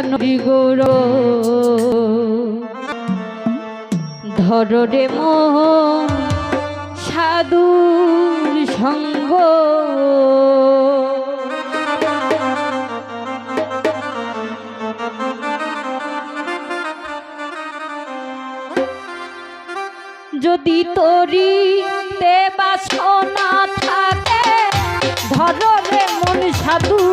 ভজ গৌর। ধর রে মোহ সাধুর সঙ্গ। যদি তরি তে বাসনা থাকে ধর রে মন সাধুর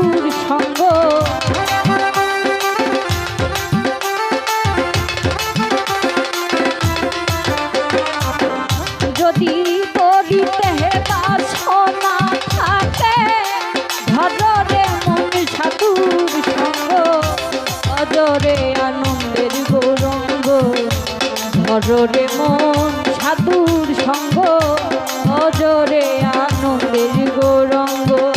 ধরে মন সাধুর সঙ্গ অজরে আনন্দের গৌরঙ্গ।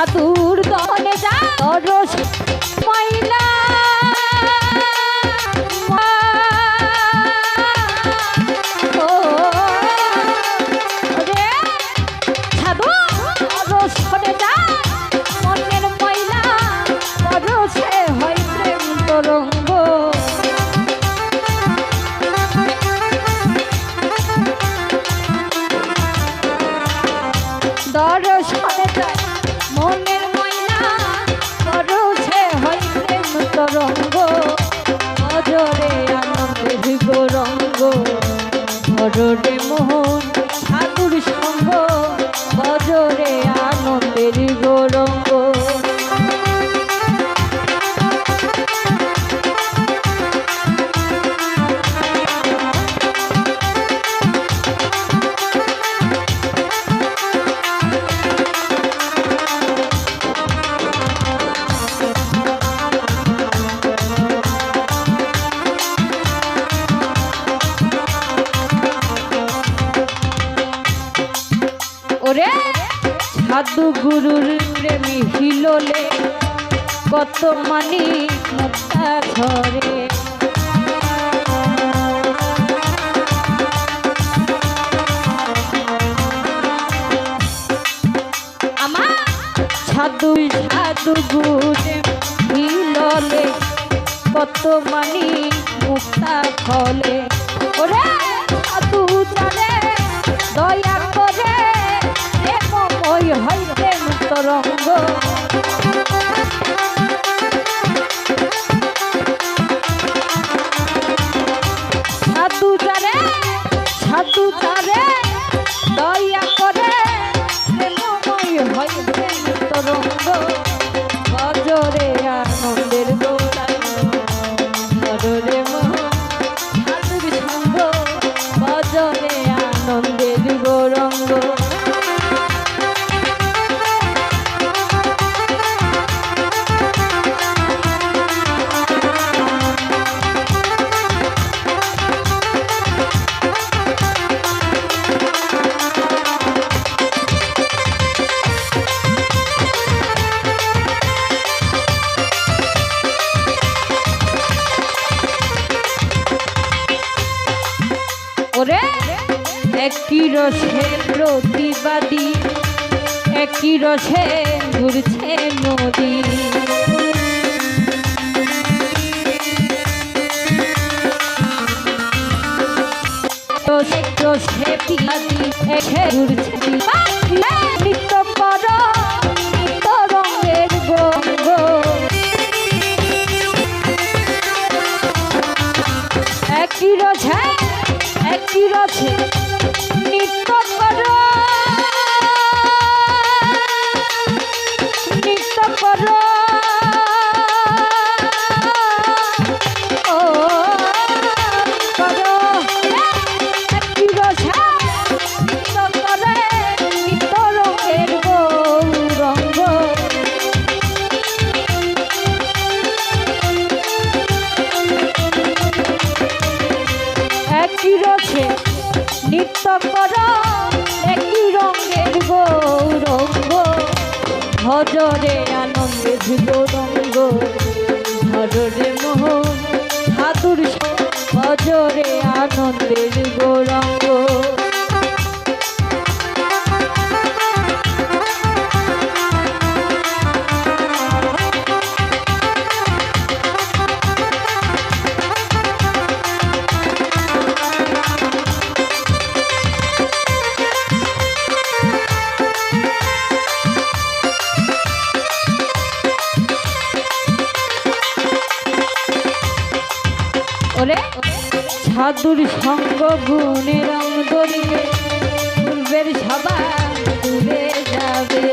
সাধুর দনে যা দরস ময়লা আনন্দের সাধু গুরুর প্রেমী হিললে কত মানি মুক্তা ধরে। আমার সাধু সাধু গুরে হিললে কত মানি মুক্তা ফলে ওরে সাধু জানে দয়া হয় প্রেম তরঙ্গ সাধু দয়া প্রতিবাদী একই রসে ঘুরছে নদী। রসে পিয়াদি রঙের গঙ্গ একই রছে একই রছে গৌরঙ্গ ভজরে মোহন সাধুর ভজরে আনন্দের গৌরঙ্গ। সাধুর সঙ্গ গুণে রং ধরিবে পূর্বের সবাই দূরে যাবে।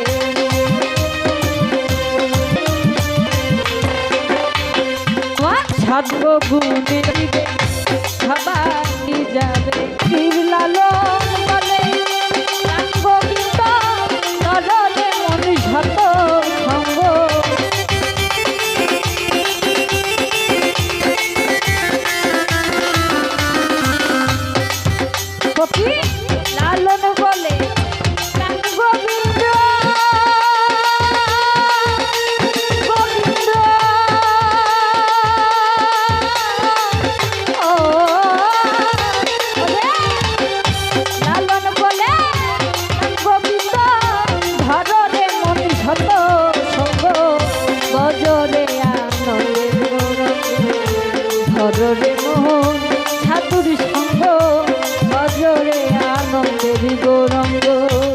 সাধব গুণে সবাই যাবে। গৌরঙ্গ।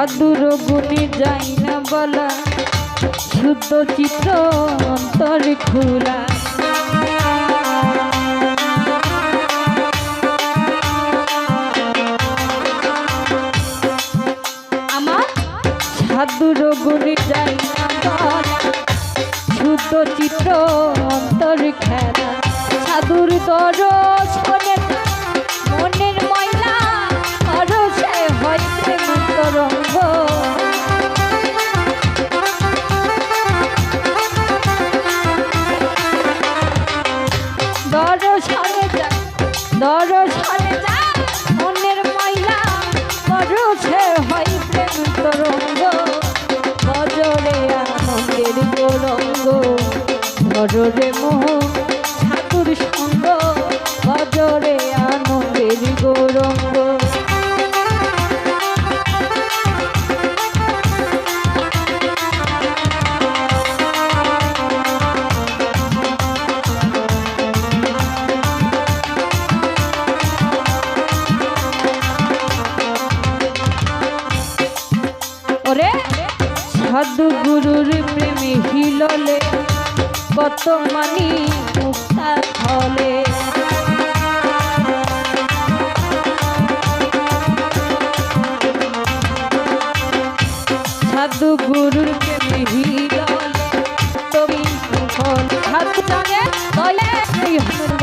সাধুর গুণে যাই না বলা, শুদ্ধ চিত্র অন্তর খোলা। আমার সাধুর গুণে যাই না বলা, শুদ্ধ চিত্র অন্তর খেলা। সাধুর ধরে মোহ ঠাকুর সঙ্গ বজরে আনন্দের গৌরঙ্গ। কত মানি মুক্তা ফলে। সাধু গুরুর প্রেমে তুমি ফল সাধু জানে তলে এই হঙ্গ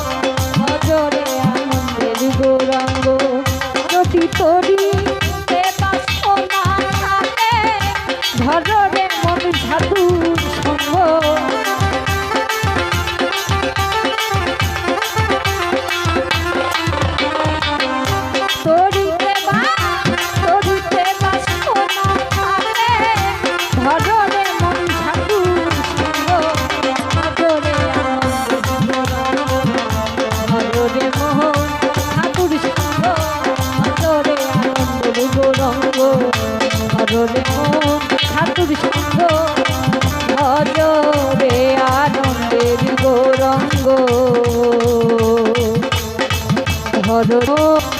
সাধু